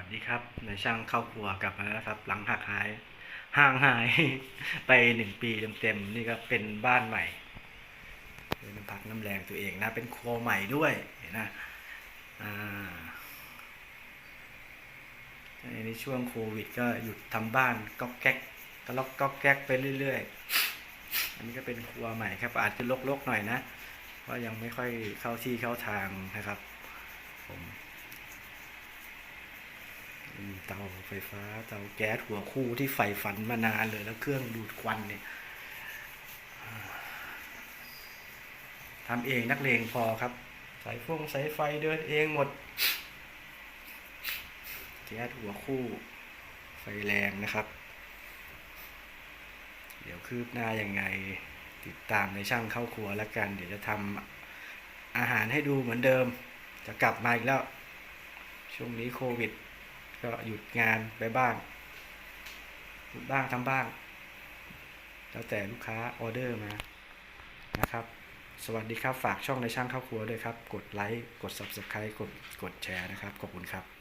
วัสดีครับในช่างเข้าครัวกลับมาแล้วครับ หลังหักหาย ห่างหายไปหนึ่งปีเต็มๆนี่ก็เป็นบ้านใหม่เป็นน้ำพักน้ำแรงตัวเองนะ เป็นครัวใหม่ด้วยนะอ่าในช่วงโควิดก็หยุดทำบ้านก็แก๊กก็ล็อกก็แก๊กไปเรื่อยๆ อันนี้ก็เป็นครัวใหม่ครับ อาจจะลกๆหน่อยนะเพราะยังไม่ค่อยเข้าที่เข้าทางนะครับ ผมมี เตาไฟฟ้า เตาแก๊สหัวคู่ที่ใฝ่ฝันมานานเลยแล้วเครื่องดูดควันเนี่ยทำเองนักเลงพอครับ สายฟงสายไฟเดินเองหมดแก๊สหัวคู่ ไฟแรงนะครับ เดี๋ยวคืบหน้ายังไง ติดตามในช่างเข้าครัวแล้วกัน เดี๋ยวจะทำอาหารให้ดูเหมือนเดิม จะกลับมาอีกแล้ว ช่วงนี้โควิด ก็หยุดงานไปบ้างหยุดบ้างทำบ้าง แล้วแต่ลูกค้าออเดอร์มานะครับ สวัสดีครับฝากช่องในช่างเข้าครัวด้วยครับ กดไลค์กด Subscribe กดกดแชร์นะครับ ขอบคุณครับ